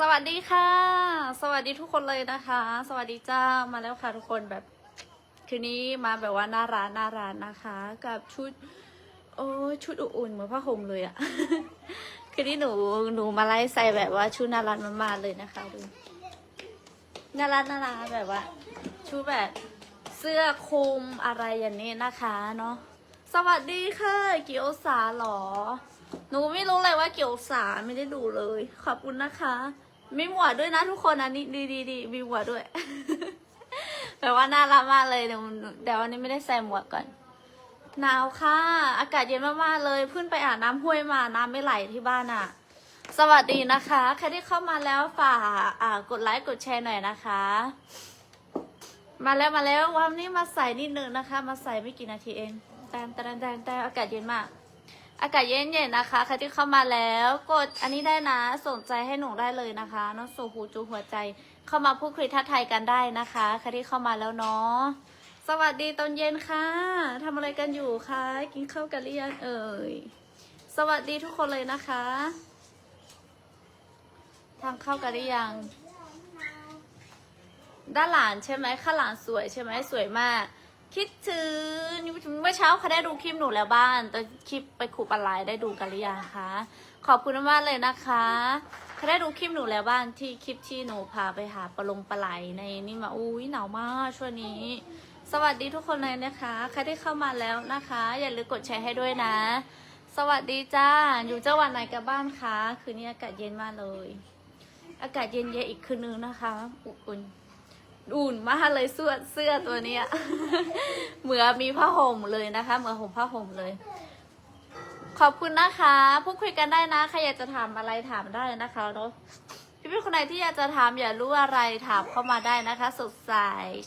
สวัสดีค่ะ สวัสดีทุกคนเลยนะคะ สวัสดีจ้ามาแล้วค่ะทุกคนแบบ คืนนี้มาแบบว่าหน้าร้านหน้าร้านนะคะ กับชุด โอ้ชุดอุ่นๆเหมือนผ้าห่มเลยอะคืนนี้หนูหนูมาไล่ใส่แบบว่าชุดน่ารักมากๆเลยนะคะดูน่ารักน่ารักแบบว่า ชุดแบบเสื้อคลุมอะไรอย่างนี้นะคะเนาะสวัสดีค่ะกียวสาหรอ หนูไม่รู้เลยว่าเกี่ยวสาไม่ได้ดูเลย ขอบคุณนะคะ มีหมวดด้วยนะทุกคนอันนี้ดีดีดีมีหมวดด้วยแบบว่าน่ารักมากเลยเดี๋ยวเดี๋ยววันนี้ไม่ได้ใส่หมวกก่อน หนาวค่ะ อากาศเย็นมากๆเลยเพิ่งไปอาบน้ำห้วยมาน้ำไม่ไหลที่บ้านอะ่ะ สวัสดีนะคะใครที่เข้ามาแล้วฝากอ่ากดไลค์กดแชร์หน่อยนะคะ มาแล้วมาแล้ววันนี้มาใส่นิดนึงนะคะ มาใส่ไม่กี่นาทีเองแต่แต่แต่แต่อากาศเย็นมาก อากาศเย็นๆนะคะใครที่เข้ามาแล้วกดอันนี้ได้นะสนใจให้หนูได้เลยนะคะน้องสูหูจูหัวใจเข้ามาพูดคุยทักทายกันได้นะคะใครที่เข้ามาแล้วเนาะสวัสดีตอนเย็นค่ะทำอะไรกันอยู่คะกินข้าวกันหรือยังเอ่ยสวัสดีทุกคนเลยนะคะทานข้าวกันหรือยัง ด้านหลานใช่ไหมข้าหลานสวยใช่ไหมสวยมาก คิดถึงเมื่อเช้าเขาได้ดูคลิปหนูแล้วบ้านแต่คลิปไปขู่ปลาไหลได้ดูกันหรือยังคะ ขอบคุณมากเลยนะคะเขาได้ดูคลิปหนูแล้วบ้านที่คลิปที่หนูพาไปหาปลาลงปลาไหลในนี่มาอุ้ยหนาวมากช่วงนี้ สวัสดีทุกคนเลยนะคะใครที่เข้ามาแล้วนะคะ อย่าลืมกดแชร์ให้ด้วยนะ สวัสดีจ้าอยู่จังหวัดไหนกันบ้านคะคืนนี้อากาศเย็นมากเลย อากาศเย็นๆอีกคืนนึงนะคะ อุ่นๆ อุ่นมากเลยเสื้อเสื้อตัวเนี้ย เหมือนมีผ้าห่มเลยนะคะ เหมือนห่มผ้าห่มเลย ขอบคุณนะคะพูดคุยกันได้นะใครอยากจะถามอะไรถามได้นะคะเนาะพี่พี่ๆคนไหนที่อยากจะถามอยากรู้อะไรถามเข้ามาได้นะคะ สดใส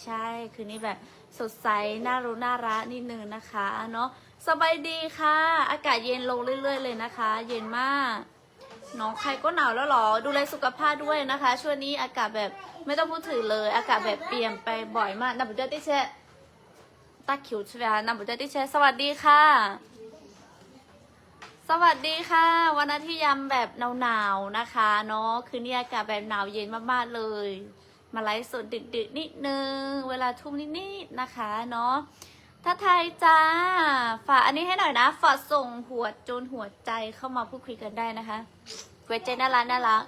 ใช่คืนนี้แบบสดใสน่ารู้น่ารักนิดนึงนะคะเนาะสบายดีค่ะ อากาศเย็นลงเรื่อย ๆ เลยนะคะ เย็นมาก น้องใครก็หนาวแล้วหรอ ดูแลสุขภาพด้วยนะคะ ช่วงนี้อากาศแบบไม่ต้องพูดถึงเลย อากาศแบบเปลี่ยนไปบ่อยมากนับบุญติเชตาคิวใช่ไหมคะนับบุญติเชสวัสดีค่ะ สวัสดีค่ะ วันอาทิตย์ยามแบบหนาวๆนะคะเนาะคืนนี้อากาศแบบหนาวเย็นมากๆเลย มาไลฟ์สดดึกๆนิดนึง เวลาทุ่มนิดๆนะคะเนาะ ถ้าไทยจ้า ฝากอันนี้ให้หน่อยนะ ฝากส่งหัวจูนหัวใจเข้ามาพูดคุยกันได้นะคะเวทเจน่ารักน่ารัก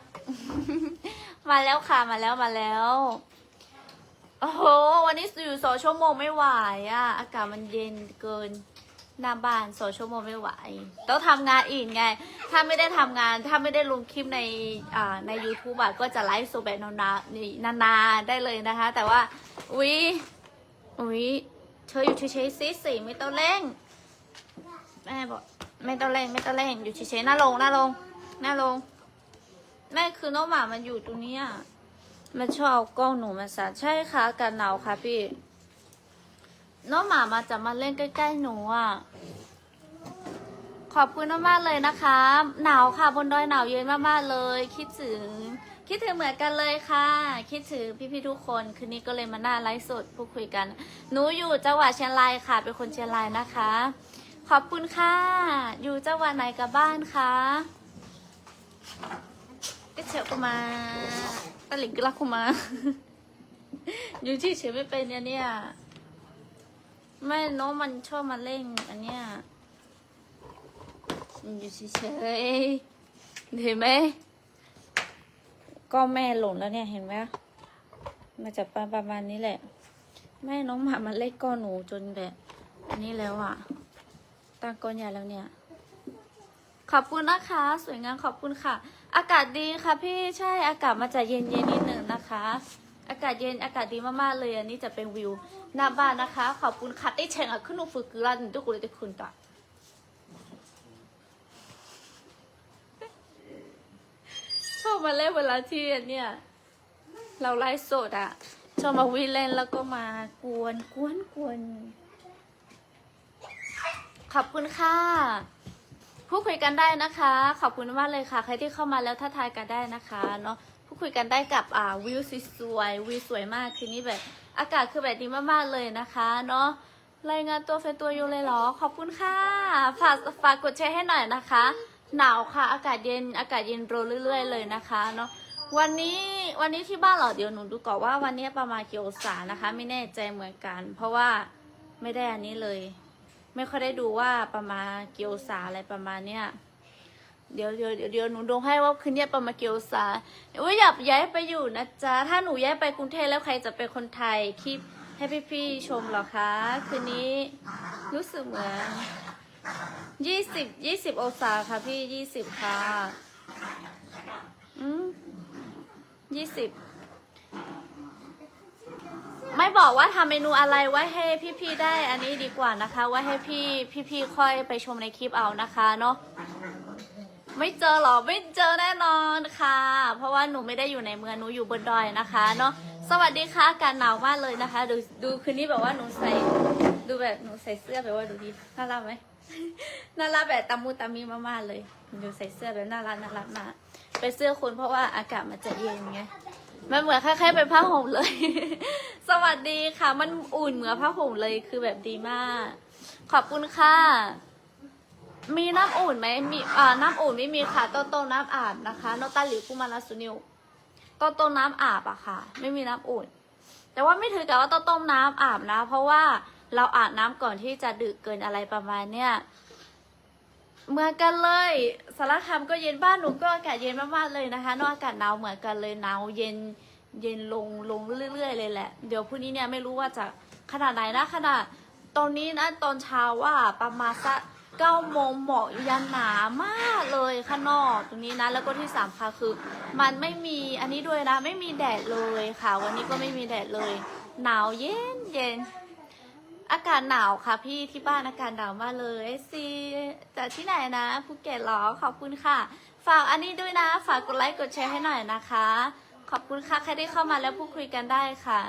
มาแล้วค่ะมาแล้วมาแล้ว โอ้โห วันนี้อยู่สองชั่วโมงไม่ไหวอะอากาศมันเย็นเกินหน้าบ้านสองชั่วโมงไม่ไหว ต้องทำงานอีกไง ถ้าไม่ได้ทำงาน ถ้าไม่ได้ลงคลิปในอ่าใน YouTube อะก็จะไลฟ์สดแบบนานๆนานๆได้เลยนะคะ แต่ว่า อุ๊ย อุ๊ย เธออยู่เฉยๆสิสิไม่ต้องเร่งแม่บอกไม่ต้องเร่งไม่ต้องเร่งอยู่เฉยๆหน้าลงหน้าลงหน้าลงแม่คือน้องหมามันอยู่ตรงนี้ยมันชอบเอากล้องหนูมาสาดใช่ค่ะกาศหนาวค่ะพี่น้องหมามาจะมาเล่นใกล้ๆหนูอะขอบคุณมากๆเลยนะคะ หนาวค่ะบนดอยหนาวเย็นมากๆเลย คิดถึง คิดถึงเหมือนกันเลยค่ะ คิดถึงพี่ๆทุกคน คืนนี้ก็เลยมาหน้าไลฟ์สดพูดคุยกัน หนูอยู่จังหวัดเชียงรายค่ะ เป็นคนเชียงรายนะคะ ขอบคุณค่ะ อยู่จังหวัดไหนกับบ้านคะก็เฉียวกุมาตลิงกลักกุมา อยู่ที่เฉยไม่เป็นเนี่ยเนี่ยแม่น้องมันชอบมาเล่นอันเนี้ยอยู่เฉยๆเห็นไหม ก็แม่หล่นแล้วเนี่ยเห็นไหมมาจากประมาณนี้แหละ แม่น้องหมามันเล่นก้อนหนูจนแบบอันนี้แล้วอะตั้งก้อนใหญ่แล้วเนี่ย ขอบคุณนะคะ สวยงามขอบคุณค่ะ อากาศดีค่ะพี่ใช่อากาศมาจะเย็นเย็นนิดหนึ่งนะคะ อากาศเย็นอากาศดีมากๆเลยอันนี้จะเป็นวิวหน้าบ้านนะคะ ขอบคุณค่ะได้เชงอะขึ้นนูฝึกกรันทุกคนเลยทุกคนต่อ อบมาเล่นเวลาที่อันเนี่ย เราไลฟ์สดอะ ชอบมาวิ่งเล่นแล้วก็มากวนกวนกวนขอบคุณค่ะพูดคุยกันได้นะคะ ขอบคุณมากเลยค่ะ ใครที่เข้ามาแล้วทักทายกันได้นะคะเนาะพูดคุยกันได้กับอ่าวิวสวยวิวสวยมากคืนนี้แบบอากาศคือแบบดีมากๆเลยนะคะเนาะรายงานตัวเฟซตัวอยู่เลยเหรอ ขอบคุณค่ะ ฝากฝากกดแชร์ให้หน่อยนะคะ หนาวค่ะ อากาศเย็นอากาศเย็นโรเรื่อย ๆ เลยนะคะเนาะวันนี้วันนี้ที่บ้านเหรอเดี๋ยวหนูดูก่อนว่าวันนี้ประมาณกี่องศานะคะ ไม่แน่ใจเหมือนกัน เพราะว่าไม่ได้อันนี้เลย ไม่ค่อยได้ดูว่าประมาณกี่องศาอะไรประมาณเนี้ยเดี๋ยวเดี๋ยวเดี๋ยวหนูดูให้ว่าคืนนี้ประมาณกี่องศาอุ้ยอยากย้ายไปอยู่นะจ๊ะถ้าหนูย้ายไปกรุงเทพแล้วใครจะเป็นคนไทยคลิปให้พี่ๆชมหรอคะคืนนี้รู้สึกเหมือน ยี่สิบยี่สิบองศาค่ะพี่ยี่สิบค่ะ อืมยี่สิบไม่บอกว่าทำเมนูอะไรไว้ให้พี่ๆได้ อันนี้ดีกว่านะคะ ไว้ให้พี่พี่ๆค่อยไปชมในคลิปเอานะคะเนาะไม่เจอหรอไม่เจอแน่นอนค่ะ เพราะว่าหนูไม่ได้อยู่ในเมืองหนูอยู่บนดอยนะคะเนาะสวัสดีค่ะอากาศหนาวมากเลยนะคะ ดูดูคืนนี้แบบว่าหนูใส่ดูแบบหนูใส่เสื้อแบบว่าดูดีน่ารักไหม น่ารักแบบตามูตามีมากๆเลยหนูใส่เสื้อแบบน่ารักน่ารักมากเป็นเสื้อคนเพราะว่าอากาศมันจะเย็นไงมันเหมือนคล้ายๆเป็นผ้าห่มเลย สวัสดีค่ะ มันอุ่นเหมือนผ้าห่มเลยคือแบบดีมาก ขอบคุณค่ะ มีน้ำอุ่นไหมมีอ่าน้ำอุ่นไม่มีค่ะโตโต้น้ำอาบนะคะโนตาหลิวกุมาราสุนิวโตโต้น้ำอาบอะค่ะ ไม่มีน้ำอุ่น แต่ว่าไม่ถือกับว่าโตโต้น้ำอาบนะ เพราะว่า เราอาบน้ำก่อนที่จะดึกเกินอะไรประมาณเนี้ยเหมือนกันเลยสารคามก็เย็นบ้านหนูก็อากาศเย็นมากๆเลยนะคะนอกอากาศหนาวเหมือนกันเลยหนาวเย็นเย็นลงลงเรื่อย ๆ เลยแหละ เดี๋ยวพรุ่งนี้เนี่ยไม่รู้ว่าจะขนาดไหนนะขนาดตอนนี้นะตอนเช้าว่าประมาณสักเก้าโมงหมอกยันหนามากเลยข้างนอกตรงนี้นะ แล้วก็ที่สามค่ะคือ มันไม่มีอันนี้ด้วยนะ ไม่มีแดดเลยค่ะ วันนี้ก็ไม่มีแดดเลย หนาวเย็นเย็น อากาศหนาวค่ะพี่ที่บ้านอากาศหนาวมากเลยซีจากที่ไหนนะภูเก็ตหรอขอบคุณค่ะ ฝากอันนี้ด้วยนะ ฝากกดไลค์กดแชร์ให้หน่อยนะคะ ขอบคุณค่ะใครที่เข้ามาแล้วพูดคุยกันได้ค่ะ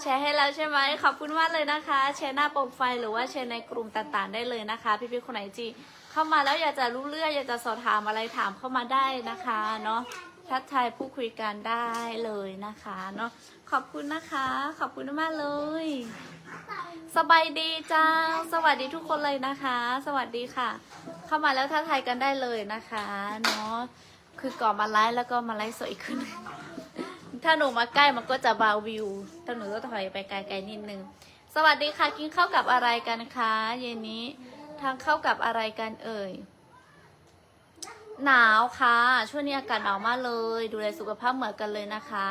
แชร์ให้แล้วใช่ไหมขอบคุณมากเลยนะคะ แชร์หน้าโปรไฟล์หรือว่าแชร์ในกลุ่มต่างๆ ได้เลยนะคะ พี่ๆคนไหนจีเข้ามาแล้วอยากจะรู้เรื่องอยากจะสอบถามอะไรถามเข้ามาได้นะคะเนาะทักทายพูดคุยกันได้เลยนะคะเนาะขอบคุณนะคะ ขอบคุณมากเลย สบายดีจ้า สวัสดีทุกคนเลยนะคะ สวัสดีค่ะ เข้ามาแล้วทักทายกันได้เลยนะคะเนาะคือก่อนมาไลฟ์แล้วก็มาไลฟ์สดอีกขึ้น ถ้าหนูมาใกล้มันก็จะบาววิวถ้าหนูก็ถอยไปไกลๆนิดนึง สวัสดีค่ะ กินข้าวกับอะไรกันคะเย็นนี้ทางเข้าวกับอะไรกันเอ่ย หนาวค่ะ ช่วงนี้อากาศหนาวมากเลย ดูแลสุขภาพเหมือนกันเลยนะคะ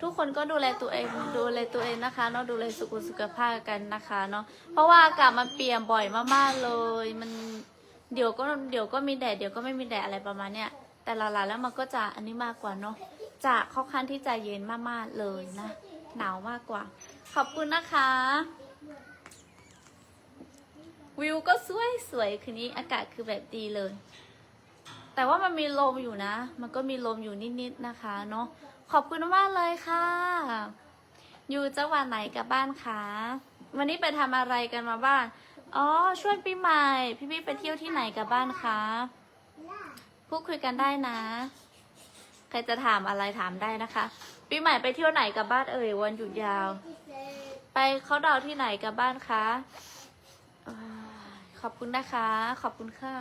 ทุกคนก็ดูแลตัวเองดูแลตัวเองนะคะเนาะดูแลสุขสุขภาพกันนะคะเนาะเพราะว่าอากาศมันเปลี่ยนบ่อยมากๆเลย มันเดี๋ยวก็เดี๋ยวก็มีแดดเดี๋ยวก็ไม่มีแดดอะไรประมาณเนี้ยแต่ละๆแล้วมันก็จะอันนี้มากกว่าเนาะจะค่อนข้างที่จะเย็นมากๆเลยนะหนาวมากกว่า ขอบคุณนะคะ วิวก็สวยสวยคืนนี้อากาศคือแบบดีเลย แต่ว่ามันมีลมอยู่นะ มันก็มีลมอยู่นิดๆนะคะเนาะ ขอบคุณมากเลยค่ะ อยู่จังหวัดไหนกับบ้านคะ วันนี้ไปทำอะไรกันมาบ้าง อ๋อ ช่วงปีใหม่ พี่ๆไปเที่ยวที่ไหนกับบ้านคะ พูดคุยกันได้นะ ใครจะถามอะไรถามได้นะคะ ปีใหม่ไปเที่ยวไหนกับบ้านเอ่ยวันหยุดยาว ไปเขาดาวที่ไหนกับบ้านคะ ขอบคุณนะคะ ขอบคุณค่ะ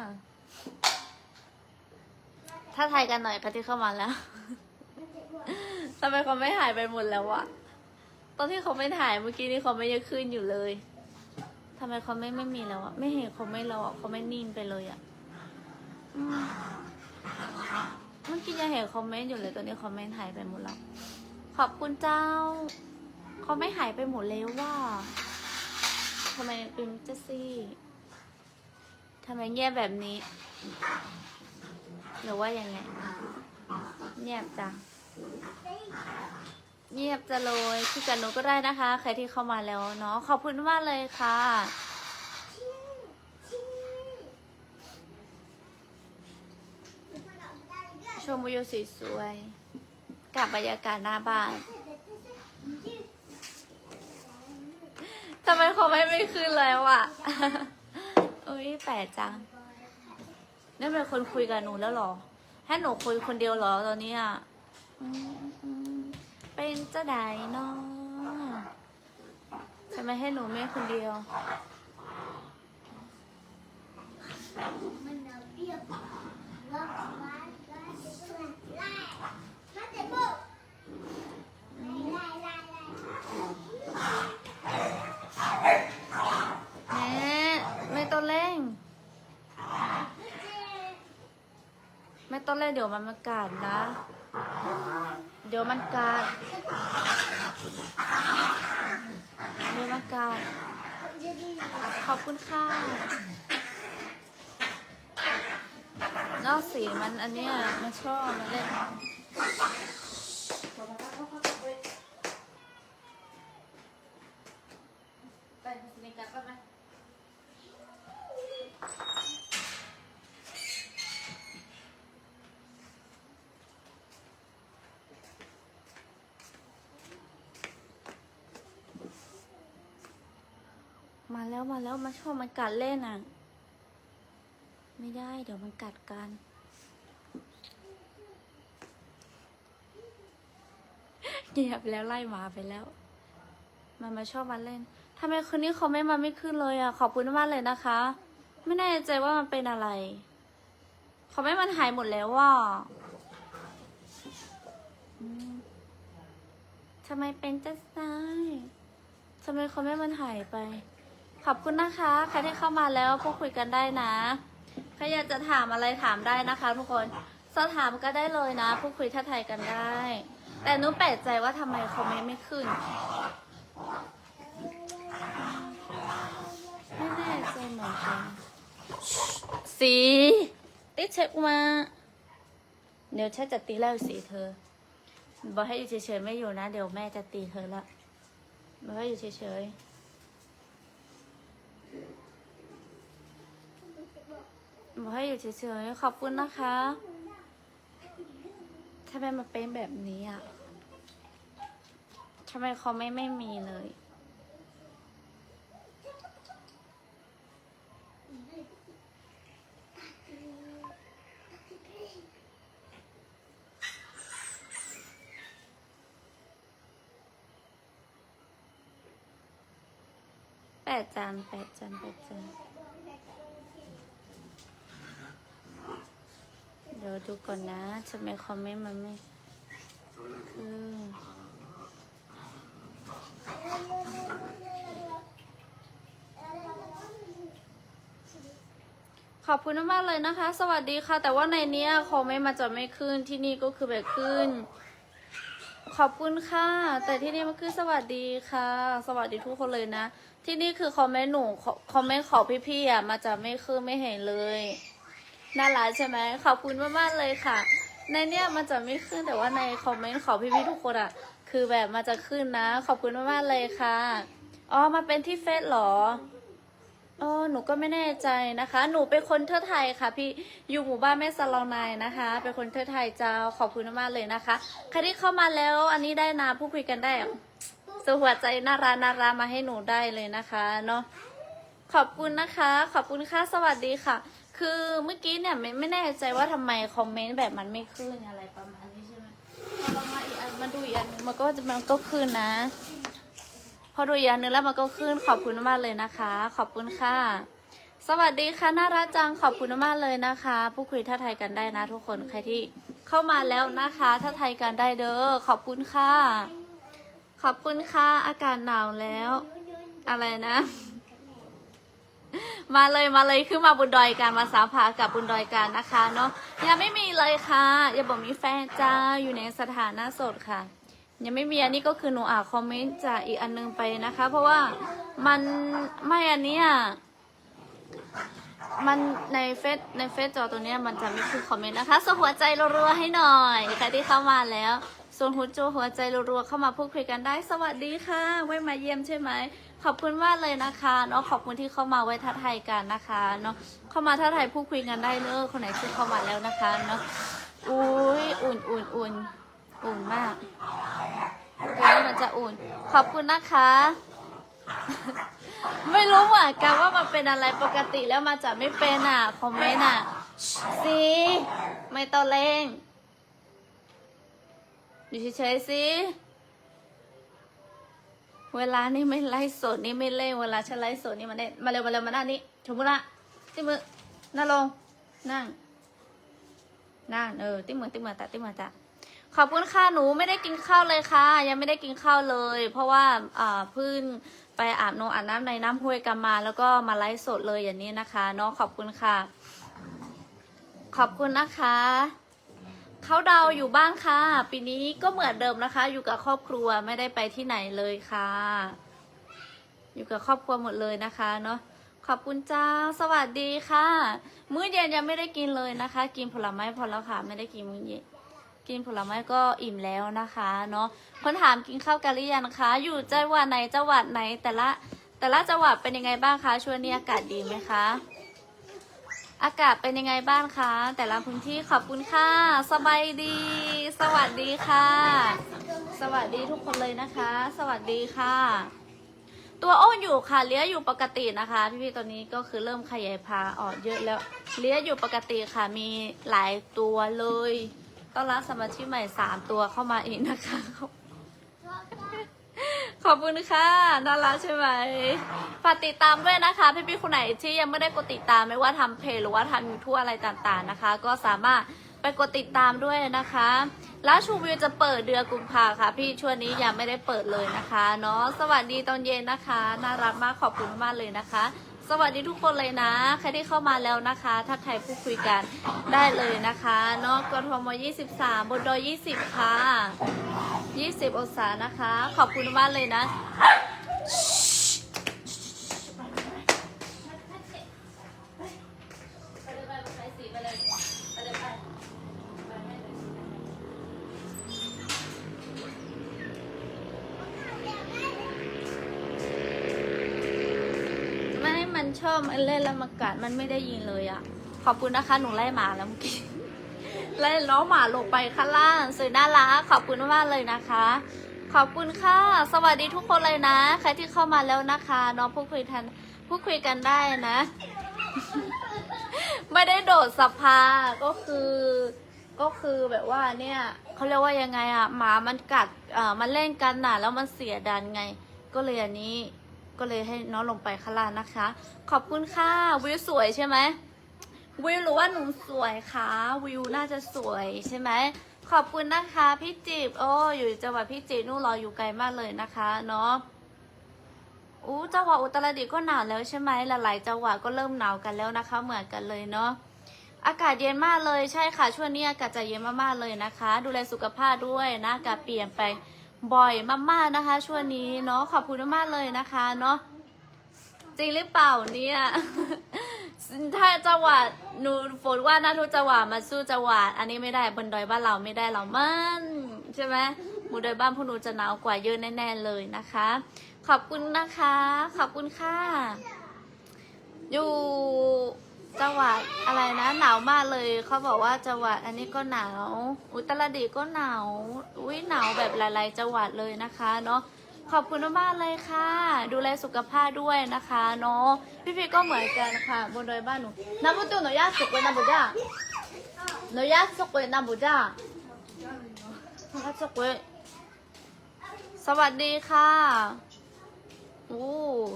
ถ้าไทยกันหน่อยค่ะที่เข้ามาแล้วทำไมเขาไม่หายไปหมดแล้วอะตอนที่เขาไม่ถ่ายเมื่อกี้นี้เขาไม่ยังขึ้นอยู่เลยทำไมเขาไม่ไม่มีแล้วอะไม่เห็นเขาไม่รอเขาไม่นิ่งไปเลยอะเมื่อกี้ยังเห็นคอมเมนต์อยู่เลยตอนนี้คอมเมนต์หายไปหมดแล้ว ขอบคุณเจ้าเขาไม่หายไปหมดแล้วว่าทำไมเป็นเจสซี่ทำไมเงียบแบบนี้ หรือว่ายังไง เงียบจังเงียบจะเลยคุยกับหนูก็ได้นะคะ ใครที่เข้ามาแล้วเนาะขอบคุณมากเลยค่ะ ชมวิวสวยๆกับบรรยากาศหน้าบ้านทำไมเขาไม่ไม่ขึ้นแล้วะอุ้ยแปลกจัง นี่เป็นคนคุยกับหนูแล้วเหรอ ให้หนูคุยคนเดียวเหรอตอนนี้อะเป็นเจ้าใดเนาะทำไมให้หนูแม่คนเดียว มันเอาเปรี้ยวว่าว่าว่าจะเป็นไรมันจะ เดี๋ยวมันมากัดนะ เดี๋ยวมันกัดเดี๋ยวมันกัดขอบคุณค่ะนอกสีมันอันเนี้ยมันชอบมันเล่นไปในกัดไปไหม มาแล้วมาแล้วมันชอบมันกัดเล่นอะ ไม่ได้เดี๋ยวมันกัดกันเงียบแล้วไล่หมาไปแล้ว มันมาชอบมาเล่นทำไมคืนนี้เขาไม่มาไม่ขึ้นเลยอะ ขอบคุณมากเลยนะคะ ไม่แน่ใจว่ามันเป็นอะไร เขาไม่มันหายหมดแล้วว่ะทำไมเป็นจัสไนทำไมเขาไม่มันหายไป ขอบคุณนะคะ ใครที่เข้ามาแล้วพูดคุยกันได้นะ ใครอยากจะถามอะไรถามได้นะคะ ทุกคนสอบถามก็ได้เลยนะ พูดคุยท่าไทยกันได้ แต่หนุ้แปลกใจว่าทำไมคอมเมนต์ไม่ขึ้น ไม่แน่ใจเหมือนกันสีติดเช็คมา เดี๋ยวฉันจะตีแล้วสีเธอ บอกให้อยู่เฉยๆไม่อยู่นะ เดี๋ยวแม่จะตีเธอละบอกให้อยู่เฉยๆ บอกให้อยู่เฉยๆ ขอบคุณนะคะทำไมมาเป็นแบบนี้อะทำไมเขาไม่ไม่มีเลยแปดจานแปดจานแปดจาน เดี๋ยวดูก่อนนะทำไมคอมเมนต์มันไม่คือขอบคุณมากเลยนะคะ สวัสดีค่ะ แต่ว่าในเนี้ยคอมเมนต์มันจะไม่ขึ้นที่นี่ก็คือแบบขึ้น ขอบคุณค่ะ แต่ที่นี่มันคือสวัสดีค่ะ สวัสดีทุกคนเลยนะ ที่นี่คือคอมเมนต์หนูคคอมเมนต์ของพี่ๆอะมันจะไม่ขึ้นไม่เห็นเลย น่ารักใช่ไหมขอบคุณมากๆเลยค่ะ ในเนี้ยมันจะไม่ขึ้นแต่ว่าในคอมเมนต์ของพี่ๆทุกคนอะคือแบบมันจะขึ้นนะ ขอบคุณมากๆเลยค่ะอ๋อมาเป็นที่เฟซหรอเออหนูก็ไม่แน่ใจนะคะ หนูเป็นคนเทือไทยค่ะ พี่อยู่หมู่บ้านแม่สลองนายนะคะ เป็นคนเทือไทยเจ้าขอบคุณมากๆเลยนะคะใครที่เข้ามาแล้วอันนี้ได้นะพูดคุยกันได้สหัวใจน่ารักน่ารักมาให้หนูได้เลยนะคะเนาะขอบคุณนะคะ ขอบคุณค่ะสวัสดีค่ะ คือเมื่อกี้เนี่ยไม่ไม่แน่ใจว่าทำไมคอมเมนต์แบบมันไม่ขึ้นอะไรประมาณนี้ใช่ไหมพอมาอีกอันมาดูอีกอันหนึ่งมันก็จะมันก็ขึ้นนะ พอดูอีกอันหนึงแล้วมันก็ขึ้นขอบคุณมากเลยนะคะ ขอบคุณค่ะ สวัสดีค่ะน่ารักจังขอบคุณมากเลยนะคะพูดคุยท่าไทยกันได้นะ ทุกคนใครที่เข้ามาแล้วนะคะท่าไทยกันได้เด้อขอบคุณค่ะ ขอบคุณค่ะอากาศหนาวแล้ว อะไรนะ มาเลยมาเลยขึ้นมาบุญดอยกันมาสาวผากับบุญดอยกันนะคะเนาะยังไม่มีเลยค่ะอย่าบอกมีแฟนจ้าอยู่ในสถานะโสดค่ะ ยังไม่มีอันนี้ก็คือหนูอ่านคอมเมนต์จากอีกอันนึงไปนะคะ เพราะว่ามันไม่อันเนี้ยมันในเฟซในเฟซจอตัวเนี้ยมันจะไม่ขึ้นคอมเมนต์นะคะส่งหัวใจรัวๆให้หน่อยใครที่เข้ามาแล้วส่งหัวใจหัวใจรัวๆเข้ามาพูดคุยกันได้ สวัสดีค่ะไว้มาเยี่ยมใช่ไหม ขอบคุณมากเลยนะคะเนาะขอบคุณที่เข้ามาไว้ทักทายกันนะคะเนาะเข้ามาทักทายพูดคุยกันได้เนอคนไหนที่เข้ามาแล้วนะคะเนาะอุ้ยอุ่นอุ่นอุ่นอุ่นมากตัวนี้มันจะอุ่น ขอบคุณนะคะ ไม่รู้เหมือนกันว่ามันเป็นอะไรปกติแล้วมันจะไม่เป็นอะคอมเมนต์อะสิไม่ต้องเล่งอยู่เฉยๆสิ เวลานี่ไม่ไล่สดนี่ไม่เล่นเวลาฉันไล่สดนี่มันเล่นมาเร็วมาเร็วมาหน้านี้ชมพูละติ้มือหน้าลงนั่งนั่งเออติ้มือติ้มือตะติ้มือตะขอบคุณค่ะหนูไม่ได้กินข้าวเลยค่ะ ยังไม่ได้กินข้าวเลย เพราะว่าอ่าพึ่งไปอาบนงอาบน้ำในน้ำห้วยกันมา แล้วก็มาไลฟ์สดเลยอย่างนี้นะคะเนาะขอบคุณค่ะ ขอบคุณนะคะ เขาดาวอยู่บ้านค่ะ ปีนี้ก็เหมือนเดิมนะคะ อยู่กับครอบครัวไม่ได้ไปที่ไหนเลยค่ะ อยู่กับครอบครัวหมดเลยนะคะเนาะขอบคุณเจ้าสวัสดีค่ะ มื้อเย็นยังไม่ได้กินเลยนะคะ กินผลไม้พอแล้วค่ะ ไม่ได้กินมื้อเย็นกินผลไม้ก็อิ่มแล้วนะคะเนาะคนถามกินข้าวกันหรือยังคะ อยู่จังหวัดไหนจังหวัดไหนแต่ละ แต่ละจังหวัดเป็นยังไงบ้างคะช่วงนี้อากาศดีไหมคะ อากาศเป็นยังไงบ้างคะ แต่ละพื้นที่ขอบคุณค่ะ สบายดี สวัสดีค่ะ สวัสดีทุกคนเลยนะคะ สวัสดีค่ะ ตัวอ้นอยู่ค่ะเลี้ยอยู่ปกตินะคะ พี่ๆตอนนี้ก็คือเริ่มขยายพาออกเยอะแล้ว เลี้ยอยู่ปกติค่ะมีหลายตัวเลย ต้อนรับสมาชิกใหม่สามตัวเข้ามาอีกนะคะ ขอบคุณค่ะน่ารักใช่ไหมฝากติดตามด้วยนะคะ พี่ๆคนไหนที่ยังไม่ได้กดติดตามไม่ว่าทำเพจหรือว่าทำยูทูบอะไรต่างๆนะคะ ก็สามารถไปกดติดตามด้วยนะคะ แล้วชูวิวจะเปิดเดือนกุมภาค่ะ พี่ช่วงนี้ยังไม่ได้เปิดเลยนะคะเนาะสวัสดีตอนเย็นนะคะ น่ารักมากขอบคุณมากเลยนะคะ สวัสดีทุกคนเลยนะ ใครที่เข้ามาแล้วนะคะทักทายพูดคุยกันได้เลยนะคะนอกกทม 23 บนดอย 20 ค่ะ 20 องศานะคะ ขอบคุณมากเลยนะ ไม่ให้ มันเล่นแล้วมากัดมันไม่ได้ยินเลยอะ่ะ ขอบคุณนะคะ หนูไล่หมาแล้วเมื่อกี้ไล่น้อหมาลงไปข้างล่างสวยน่ารักขอบคุณมากเลยนะคะ ขอบคุณค่ะ สวัสดีทุกคนเลยนะ ใครที่เข้ามาแล้วนะคะน้องพูดคุยทันพูดคุยกันได้นะ ไม่ได้โดดสภาก็คือก็คือแบบว่าเนี่ยเขาเรียกว่ายังไงอะหมามันกัดเอ่อมันเล่นกันน่ะ แล้วมันเสียดันไง ก็เลยอันนี้ ก็เลยให้น้องลงไปข้างล่างนะคะ ขอบคุณค่ะวิวสวยใช่ไหมวิวหรือว่าหนูสวยคะวิวน่าจะสวยใช่ไหมขอบคุณนะคะพี่จีบโอ้อยู่จังหวัดพี่จีบนู่นรออยู่ไกลมากเลยนะคะเนาะอู้จังหวัดอุตรดิตถ์ก็หนาวแล้วใช่ไหมหลายๆจังหวัดก็เริ่มหนาวกันแล้วนะคะ เหมือนกันเลยเนาะอากาศเย็นมากเลยใช่ค่ะช่วงนี้อากาศจะเย็นมากๆเลยนะคะ ดูแลสุขภาพด้วยนะอากาศเปลี่ยนไป บ่อยมากๆนะคะ ช่วงนี้เนาะขอบคุณมากเลยนะคะเนาะจริงหรือเปล่าเนี่ยถ้าจังหวัดหนูฝนว่านะทุกจังหวัดมาสู้จังหวัดอันนี้ไม่ได้บนดอยบ้านเราไม่ได้เรามันใช่ไหมหมู่ดอยบ้านพวกหนูจะหนาวกว่าเยอะแน่ๆเลยนะคะ ขอบคุณนะคะ ขอบคุณค่ะอยู่ จังหวัดอะไรนะ หนาวมากเลยเขาบอกว่าจังหวัดอันนี้ก็หนาวอุตรดิตถ์ก็หนาวอุ้ยหนาวแบบหลาย ๆ จังหวัดเลยนะคะเนาะขอบคุณมากเลยค่ะ ดูแลสุขภาพด้วยนะคะเนาะพี่พีก็เหมือนกันค่ะ บนดอยบ้านหนูน้ำบุตรหนูยากสุกเลยน้ำบุจ้าหนูยากสุกเลยน้ำบุจ้ายากสุกเลยสวัสดีค่ะโอ้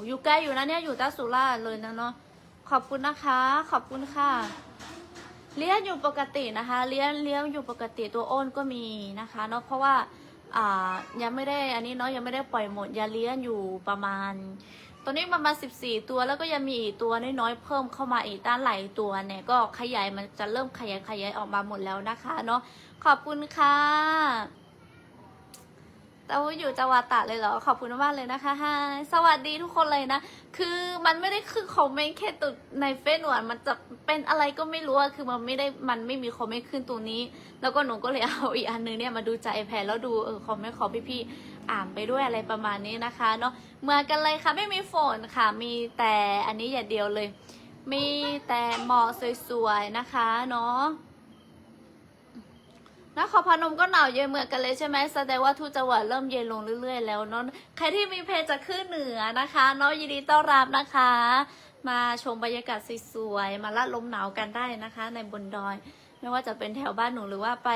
อยู่ใกล้อยู่นะเนี่ยอยู่ต้สุราเลยนะเนาะ ขอบคุณนะคะ ขอบคุณค่ะ เลี้ยงอยู่ปกตินะคะ เลี้ยงเลี้ยงอยู่ปกติตัวอ้นก็มีนะคะเนาะเพราะว่าอ่ายังไม่ได้อันนี้เนาะยังไม่ได้ปล่อยหมดยาเลี้ยงอยู่ประมาณตอนนี้ประมาณ14 ตัวแล้วก็ยังมีอีกตัวน้อยๆเพิ่มเข้ามาอีกด้านไหลายตัวเนี่ยก็ขยายมันจะเริ่มขยายขยายออกมาหมดแล้วนะคะเนาะขอบคุณค่ะ แต่ว่าอยู่จังหวัดตาเลยเหรอ ขอบคุณมากเลยนะคะฮายสวัสดีทุกคนเลยนะ คือมันไม่ได้คือคอมเมนต์แค่ตุดในเฟซหนวดมันจะเป็นอะไรก็ไม่รู้อะคือมันไม่ได้มันไม่มีคอมเมนต์ขึ้นตรงนี้ แล้วก็หนูก็เลยเอาอีกอันนึงเนี่ยมาดูใจแพนแล้วดูเออคอมเมนต์ของพี่ๆอ่านไปด้วยอะไรประมาณนี้นะคะเนาะเหมือนกันเลยค่ะไม่มีฝนค่ะ มีแต่อันนี้อย่างเดียวเลย มีแต่หมอกสวยๆนะคะเนาะ นครพนมก็หนาวเย็นเหมือนกันเลยใช่ไหมแสดงว่าทุกจังหวัดเริ่มเย็นลงเรื่อยๆแล้วเนาะใครที่มีเพจจะขึ้นเหนือนะคะเนาะยินดีต้อนรับนะคะ มาชมบรรยากาศสวยๆมาละลมหนาวกันได้นะคะ ในบนดอย ไม่ว่าจะเป็นแถวบ้านหนูหรือว่าไป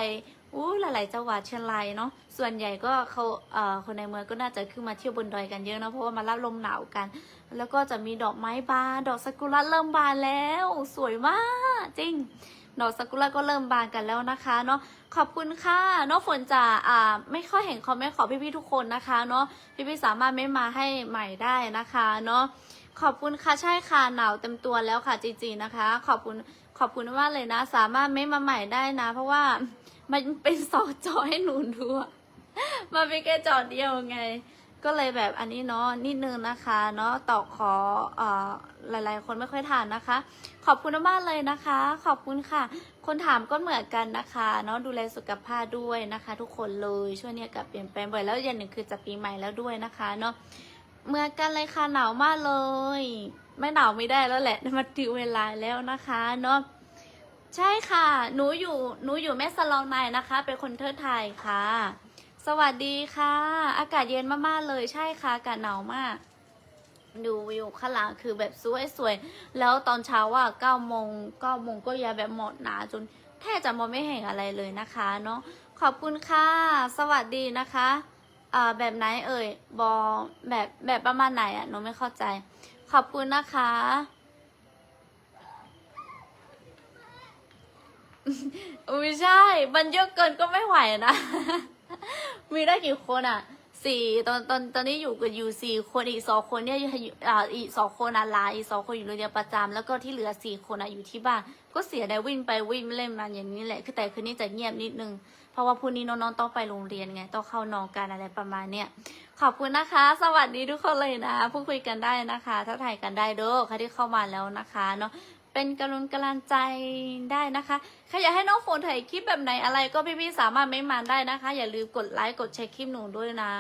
อู้หลายๆจังหวัดเชียงรายเนาะส่วนใหญ่ก็เขาเอ่อคนในเมืองก็น่าจะขึ้นมาเที่ยวบนดอยกันเยอะเนาะเพราะว่ามารับลมหนาวกัน แล้วก็จะมีดอกไม้บานดอกซากุระเริ่มบานแล้ว สวยมากจริง ดอกซากุระก็เริ่มบานกันแล้วนะคะเนาะขอบคุณค่ะเนาะฝนจะอ่าไม่ค่อยเห็นคอมเมนต์ของพี่ๆทุกคนนะคะเนาะพี่ๆสามารถไม่มาให้ใหม่ได้นะคะเนาะขอบคุณค่ะใช่ค่ะหนาวเต็มตัวแล้วค่ะจริงๆนะคะ ขอบคุณขอบคุณมากเลยนะ สามารถไม่มาใหม่ได้นะ เพราะว่ามันเป็นสองจอให้หนูดูอะมันเป็นแค่จอเดียวไง ก็เลยแบบอันนี้เนาะนิดนึงนะคะเนาะต่อขออหลายๆ คนไม่ค่อยทานนะคะ ขอบคุณมากเลยนะคะ ขอบคุณค่ะ คนถามก็เหมือนกันนะคะเนาะดูแลสุขภาพด้วยนะคะ ทุกคนเลยช่วงนี้กับเปลี่ยนแปลงบ่อยแล้วอย่างหนึ่งคือจะปีใหม่แล้วด้วยนะคะเนาะเหมือนกันเลยค่ะหนาวมากเลย ไม่หนาวไม่ได้แล้วแหละมันถึงเวลาแล้วนะคะเนาะใช่ค่ะ หนูอยู่ หนูอยู่แม่สลองในนะคะ เป็นคนเทิดไทยค่ะ สวัสดีค่ะ อากาศเย็นมากๆเลยใช่ค่ะอากาศหนาวมาก ดูวิวข้างหลังคือแบบสวยๆแล้วตอนเช้าว่าเก้าโมงเก้าโมงก็ยังแบบหมดหนาจนแทบจะมองไม่เห็นอะไรเลยนะคะเนาะขอบคุณค่ะ สวัสดีนะคะอ่าแบบไหนเอ่ยบอแบบแบบประมาณไหนอะ่ะหนูไม่เข้าใจ ขอบคุณนะคะอุ้ยใช่ มันเยอะเกินก็ไม่ไหวนะ มีได้กี่คนอะสี่ตอนตอนตอนนี้อยู่กับอยู่สี่คนอีกสองคนเนี่ยอยู่อ่าอีกสองคนอะลาอีกสองคนอยู่โรงเรียนประจำแล้วก็ที่เหลือสี่คนอะอยู่ที่บ้าน ก็เสียได้วิ่งไปวิ่งเล่นมาอย่างนี้แหละคือแต่คืนนี้จะเงียบนิดนึง เพราะว่าพรุ่งนี้น้องๆต้องไปโรงเรียนไงต้องเข้านอนกันอะไรประมาณเนี้ยขอบคุณนะคะ สวัสดีทุกคนเลยนะพูดคุยกันได้นะคะ ถ้าถ่ายกันได้เด้อใครที่เข้ามาแล้วนะคะเนาะ เป็นกำลังกำลังใจได้นะคะใครอยากให้น้องโฟนถ่ายคลิปแบบไหนอะไรก็พี่ๆสามารถไม่มาได้นะคะ อย่าลืมกดไลค์กดแชร์คลิปหนูด้วยนะ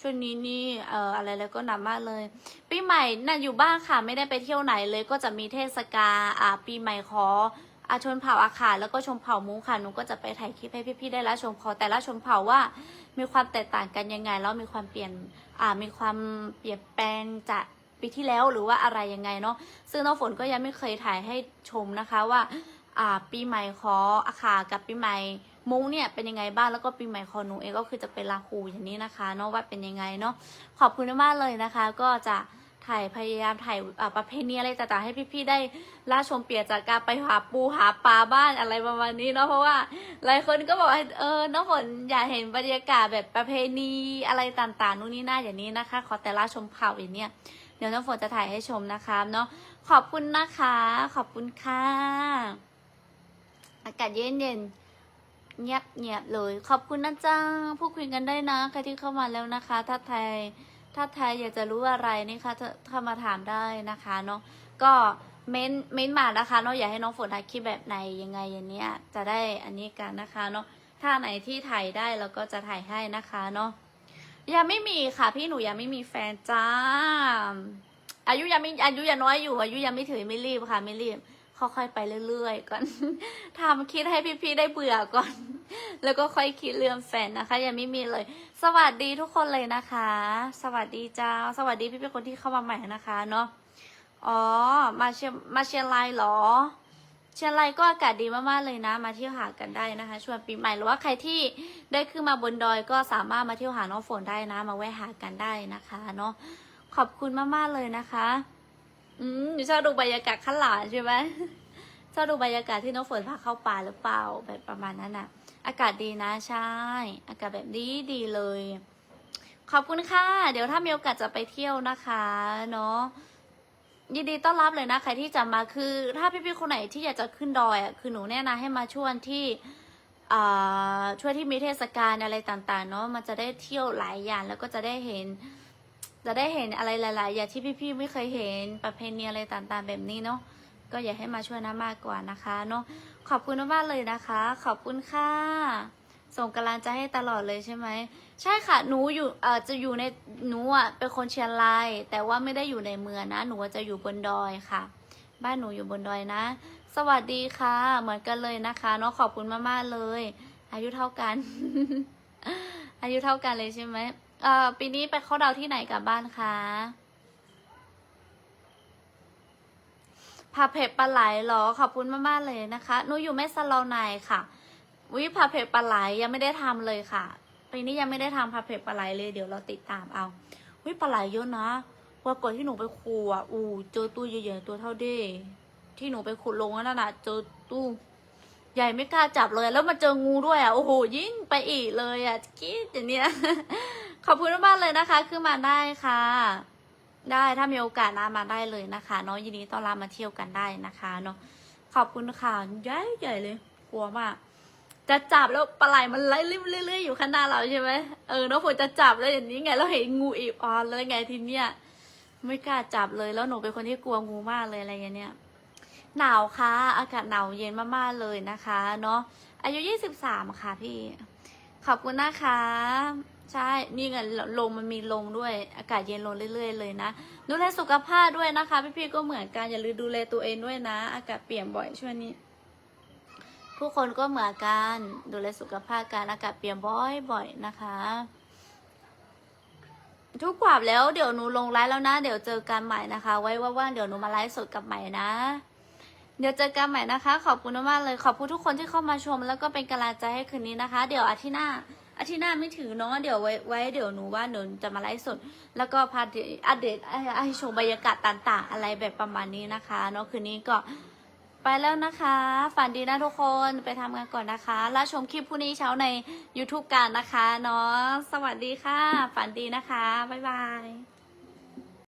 ช่วงนี้นี่เอ่ออะไรแล้วก็หนำมากเลยปีใหม่น่ะอยู่บ้านค่ะไม่ได้ไปเที่ยวไหนเลย ก็จะมีเทศกาลอ่าปีใหม่ขออาชนเผ่าอาขาแล้วก็ชมเผ่ามุ้งค่ะหนูก็จะไปถ่ายคลิปให้พี่ๆได้ละชมขอแต่ละชนเผ่าว่า มีความแตกต่างกันยังไงแล้วมีความเปลี่ยนอ่ามีความเปลี่ยนแปลงจาก ปีที่แล้วหรือว่าอะไรยังไงเนาะซึ่งน้องฝนก็ยังไม่เคยถ่ายให้ชมนะคะว่าอ่าปีใหม่ขออาคากับปีใหม่มุ้งเนี่ยเป็นยังไงบ้างแล้วก็ปีใหม่ขอหนูเองก็คือจะเป็นลาหูอย่างนี้นะคะเนาะว่าเป็นยังไงเนาะขอบคุณมากเลยนะคะ ก็จะถ่ายพยายามถ่ายประเพณีอะไรต่างๆให้พี่ๆได้ล่าชมเปลี่ยนจากการไปหาปูหาปลาบ้านอะไรประมาณนี้เนาะเพราะว่าหลายคนก็บอกว่าเออน้องฝนอยากเห็นบรรยากาศแบบประเพณีอะไรต่างๆนู่นนี่น่าอย่างนี้นะคะ ขอแต่ละชมเผ่าอย่างเนี้ย ดี๋ยวน้ำฝนจะถ่ายให้ชมนะคะเนาะขอบคุณนะคะ ขอบคุณค่ะ อากาศเย็นเย็นๆเงียบเงียบๆเลย ขอบคุณนะจ๊ะพูดคุยกันได้นะใครที่เข้ามาแล้วนะคะ ถ้าไทย ถ้าไทยอยากจะรู้อะไรนี่ค่ะเข้ามาถามได้นะคะเนาะก็เม้นเม้นมานะคะเนาะอยากให้น้องฝนถ่ายคลิปแบบไหนยังไงอย่างเนี้ยจะได้อันนี้กันนะคะเนาะถ้าไหนที่ถ่ายได้เราก็จะถ่ายให้นะคะเนาะ ยังไม่มีค่ะ พี่หนูยังไม่มีแฟนจ้า อายุยังไม่อายุยังน้อยอยู่ อายุยังไม่ถึงไม่รีบค่ะ ไม่รีบค่อยๆไปเรื่อยๆก่อนทำคิดให้พี่ๆได้เบื่อก่อน แล้วก็ค่อยคิดเรื่องแฟนนะคะ ยังไม่มีเลย สวัสดีทุกคนเลยนะคะ สวัสดีจ้าสวัสดีพี่ๆคนที่เข้ามาใหม่นะคะเนาะอ๋อมาเชียมาเชียงรายเหรอ เชียงรายก็อากาศดีมากๆเลยนะ มาเที่ยวหากันได้นะคะช่วงปีใหม่หรือว่าใครที่ได้ขึ้นมาบนดอยก็สามารถมาเที่ยวหาน้องฝนได้นะ มาแวะหากันได้นะคะเนาะขอบคุณมากๆเลยนะคะ อืมหนูชอบดูบรรยากาศข้างหลังใช่ไหมชอบดูบรรยากาศที่น้องฝนพาเข้าป่าหรือเปล่าแบบประมาณนั้นน่ะอากาศดีนะใช่ อากาศแบบดีดีเลย ขอบคุณค่ะ เดี๋ยวถ้ามีโอกาสจะไปเที่ยวนะคะ เนาะ ยินดีต้อนรับเลยนะใครที่จะมาคือ ถ้าพี่ๆคนไหนที่อยากจะขึ้นดอยอะคือหนูแนะนำให้มาช่วงที่อ่าช่วงที่มีเทศกาลอะไรต่างๆเนาะมันจะได้เที่ยวหลายอย่างแล้วก็จะได้เห็น จะได้เห็นอะไรหลาย ๆ อย่างที่พี่ๆไม่เคยเห็นประเพณีอะไรต่างๆ แบบนี้เนาะก็อยากให้มาช่วยนะมากกว่านะคะเนาะขอบคุณมากๆเลยนะคะ ขอบคุณค่ะ ส่งกำลังใจให้ตลอดเลยใช่ไหม ใช่ค่ะ หนูอยู่เอ่อจะอยู่ในหนูอะเป็นคนเชียงราย แต่ว่าไม่ได้อยู่ในเมืองนะ หนูจะอยู่บนดอยค่ะ บ้านหนูอยู่บนดอยนะ สวัสดีค่ะ เหมือนกันเลยนะคะเนาะขอบคุณมากๆเลย อายุเท่ากัน อายุเท่ากันเลยใช่ไหมเอ่อปีนี้ไปเข้าดาวที่ไหนกลับบ้านคะผับเผ็ดปลาไหลเหรอขอบคุณมากๆเลยนะคะหนูอยู่แม่สลาวไนค่ะ วิผัดเผ็ดปลาไหลยังไม่ได้ทำเลยค่ะปีนี้ยังไม่ได้ทำผัดเผ็ดปลาไหลเลยเดี๋ยวเราติดตามเอาวิปลาไหลเยอะนะวันก่อนที่หนูไปคูอะอู้เจอตู้ใหญ่ๆตัวเท่าเด้ที่หนูไปขุดลงนั่นน่ะเจอตู้ใหญ่ไม่กล้าจับเลย แล้วมาเจองูด้วยอะโอ้โหยิ่งไปอีกเลยอะคิดอย่างเนี้ยขอบคุณมากเลยนะคะขึ้นมาได้ค่ะ ได้ถ้ามีโอกาสนะมาได้เลยนะคะเนาะยินดีต้อนรับมาเที่ยวกันได้นะคะเนาะขอบคุณค่ะใหญ่ใหญ่เลยกลัวมาก จะจับแล้วปลาไหลมันไล่เรื่อยๆอยู่ข้างหน้าเราใช่ไหมเออน้องฝนจะจับแล้วอย่างนี้ไงแล้วเห็นงูอีบออนแล้วไงทีเนี้ยไม่กล้าจับเลยแล้วหนูเป็นคนที่กลัวงูมากเลยอะไรอย่างเงี้ยหนาวค่ะ อากาศหนาวเย็นมากๆเลยนะคะ เนาะอายุยี่สิบสามค่ะพี่ ขอบคุณนะคะใช่นี่ไงลมมันมีลมด้วย อากาศเย็นลงเรื่อย ๆ เลยนะดูแลสุขภาพด้วยนะคะ พี่ๆก็เหมือนกันอย่าลืมดูแลตัวเองด้วยนะ อากาศเปลี่ยนบ่อยช่วงนี้ ผู้คนก็เหมือนกันดูแลสุขภาพการอากาศเปลี่ยนบ่อยๆนะคะ ทุกกว่าแล้วเดี๋ยวหนูลงไลฟ์แล้วนะ เดี๋ยวเจอกันใหม่นะคะ ไว้ว่างๆเดี๋ยวหนูมาไลฟ์สดกับใหม่นะ เดี๋ยวเจอกันใหม่นะคะ ขอบคุณมากเลยขอบคุณทุกคนที่เข้ามาชม แล้วก็เป็นกำลังใจให้คืนนี้นะคะ เดี๋ยวอาทิตย์หน้าอาทิตย์หน้าไม่ถือเนาะเดี๋ยวไว้ไว้เดี๋ยวหนูว่าหนูจะมาไลฟ์สด แล้วก็พาอัปเดตให้ชมบรรยากาศต่าง ๆ อะไรแบบประมาณนี้นะคะเนาะคืนนี้ก็ ไปแล้วนะคะ ฝันดีนะทุกคนไปทำงานก่อนนะคะ แล้วชมคลิปพรุ่งนี้เช้าใน YouTube กันนะคะเนาะสวัสดีค่ะ ฝันดีนะคะ บ๊ายบาย